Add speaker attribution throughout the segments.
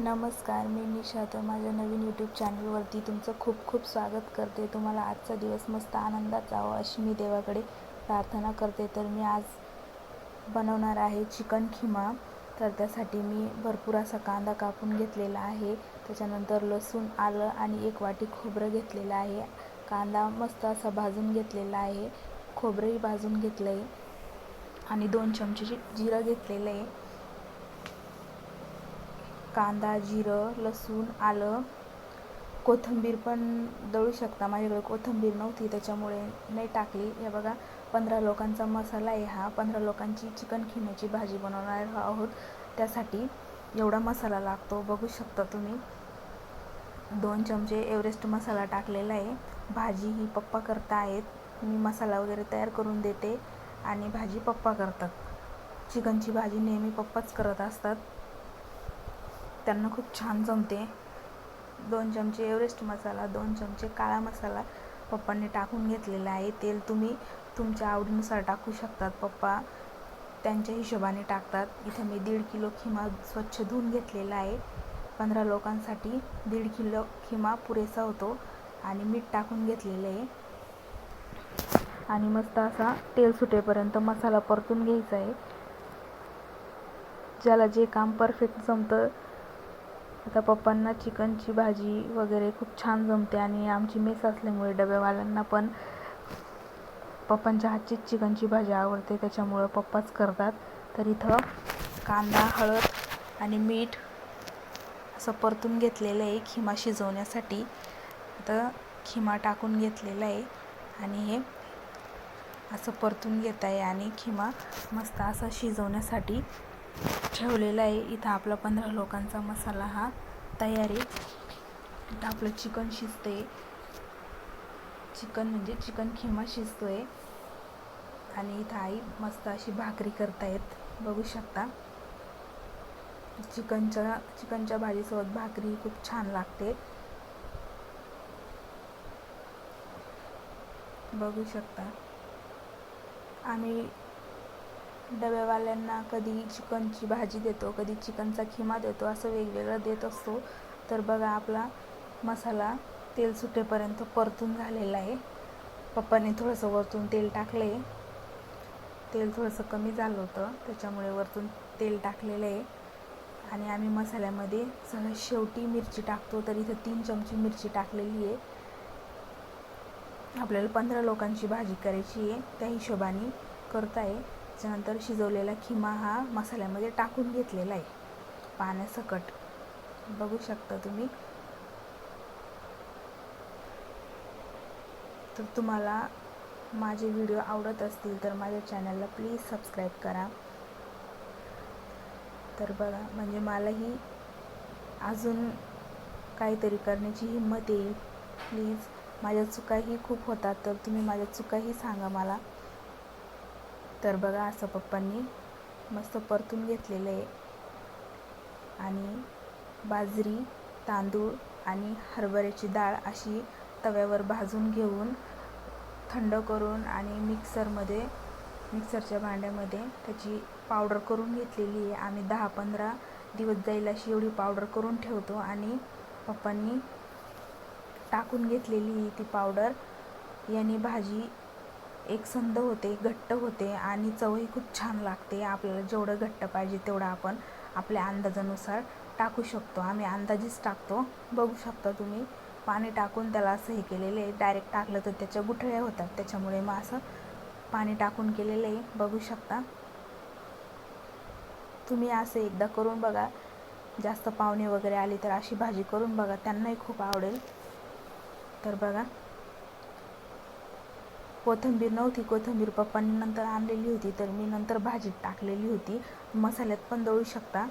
Speaker 1: नमस्कार मी निशा. तर माझ्या नवीन यूट्यूब चॅनलवरती तुमचं खूप खूप स्वागत करते. तुम्हाला आजचा दिवस मस्त आनंदात जावं अशी मी देवाकडे प्रार्थना करते. तर मी आज बनवणार आहे चिकन खिमा. तर त्यासाठी मी भरपूर असा कांदा कापून घेतलेला आहे. त्याच्यानंतर लसूण आलं आणि एक वाटी खोबरं घेतलेलं आहे. कांदा मस्त असा भाजून घेतलेला आहे. खोबरंही भाजून घेतलं आहे आणि दोन चमचे जिरं घेतलेलं आहे. कांदा जिरं लसूण आलं. कोथिंबीर पण दळू शकता. माझ्याकडे कोथिंबीर नव्हती त्याच्यामुळे नाही टाकली. हे बघा पंधरा लोकांचा मसाला आहे हा. पंधरा लोकांची चिकन खिण्याची भाजी बनवणार आहोत त्यासाठी. एवढा मसाला लागतो बघू शकता तुम्ही. दोन चमचे एव्हरेस्ट मसाला टाकलेला आहे. भाजी ही पप्पा करता आहेत. मी मसाला वगैरे तयार करून देते आणि भाजी पप्पा करतात. चिकनची भाजी नेहमी पप्पाच करत असतात. त्यांना खूप छान जमते. दोन चमचे एव्हरेस्ट मसाला दोन चमचे काळा मसाला पप्पांनी टाकून घेतलेला आहे. तेल तुम्ही तुमच्या आवडीनुसार टाकू शकतात. पप्पा त्यांच्या हिशोबाने टाकतात. इथं मी दीड किलो खिमा स्वच्छ धुवून घेतलेला आहे. पंधरा लोकांसाठी दीड किलो खिमा पुरेसा होतो आणि मीठ टाकून घेतलेलं आहे. आणि मस्त असा तेल सुटेपर्यंत मसाला परतून घ्यायचा आहे. ज्याला जे काम परफेक्ट जमतं आता पप्पांना चिकनची भाजी वगैरे खूप छान जमते आणि आमची मेस असल्यामुळे डब्यावाल्यांना पण पप्पांच्या हातचीच चिकनची भाजी आवडते त्याच्यामुळं पप्पाच करतात. तर इथं कांदा हळद आणि मीठ असं परतून घेतलेलं आहे खिमा शिजवण्यासाठी. आता खिमा टाकून घेतलेला आहे आणि हे असं परतून घेत आहे आणि खिमा मस्त असा शिजवण्यासाठी ठेवलेला आहे. इथं आपला पंधरा लोकांचा मसाला हा तयार आहे. इथं आपलं चिकन शिजते चिकन म्हणजे चिकन खिमा शिजतो आहे आणि इथं आई मस्त अशी भाकरी करतायत. बघू शकता. चिकनच्या चिकनच्या भाजीसोबत भाकरी खूप छान लागते. बघू शकता. आम्ही डब्यावाल्यांना कधी चिकनची भाजी देतो कधी चिकनचा खिमा देतो असं वेगवेगळं देत असतो. तर बघा आपला मसाला तेल सुटेपर्यंत परतून झालेला आहे. पप्पाने थोडंसं वरतून तेल टाकलं आहे तेल थोडंसं कमी झालं होतं त्याच्यामुळे वरतून तेल टाकलेलं आहे. आणि आम्ही मसाल्यामध्ये सगळ्यात शेवटी मिरची टाकतो तर इथं तीन चमची मिरची टाकलेली आहे. आपल्याला पंधरा लोकांची भाजी करायची आहे त्या हिशोबाने करत आहे त्याच्यानंतर शिजवलेला खिमा हा मसाल्यामध्ये टाकून घेतलेला आहे. पाण्यासकट. बघू शकता तुम्ही. तर तुम्हाला माझे व्हिडिओ आवडत असतील तर माझ्या चॅनलला प्लीज सबस्क्राईब करा. तर बघा म्हणजे मलाही अजून काहीतरी करण्याची हिंमत येईल. प्लीज माझ्या चुकाही खूप होतात तर तुम्ही माझ्या चुकाही सांगा मला. तर बघा असं पप्पांनी मस्त परतून घेतलेलं आहे. आणि बाजरी तांदूळ आणि हरभऱ्याची डाळ अशी तव्यावर भाजून घेऊन थंड करून आणि मिक्सरमध्ये मिक्सरच्या भांड्यामध्ये त्याची पावडर करून घेतलेली आहे. आम्ही दहा पंधरा दिवस जाईल अशी एवढी पावडर करून ठेवतो आणि पप्पांनी टाकून घेतलेली ती पावडर. याने भाजी एकसंध होते घट्ट होते आणि चवही खूप छान लागते. आपल्याला जेवढं घट्ट पाहिजे तेवढं आपण आपल्या अंदाजानुसार टाकू शकतो. आम्ही अंदाजेच टाकतो. बघू शकता तुम्ही. पाणी टाकून त्याला असं हे केलेलं आहे डायरेक्ट टाकलं तर त्याच्या गुठळ्या होतात. त्याच्यामुळे मग असं पाणी टाकून केलेलं आहे बघू शकता. तुम्ही असं एकदा करून बघा. जास्त पाहुणे वगैरे आले तर अशी भाजी करून बघा. त्यांनाही खूप आवडेल. तर बघा. कोथिंबीर नव्हती. कोथिंबीर पप्पांनी नंतर आणलेली होती. तर मी नंतर भाजीत टाकलेली होती. मसाल्यात पण दळू शकता.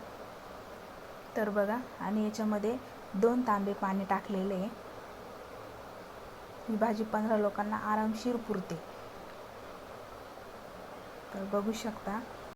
Speaker 1: तर बघा आणि याच्यामध्ये दोन तांबे पाणी टाकलेले आहे. ही भाजी पंधरा लोकांना आरामशीर पुरते. तर बघू शकता.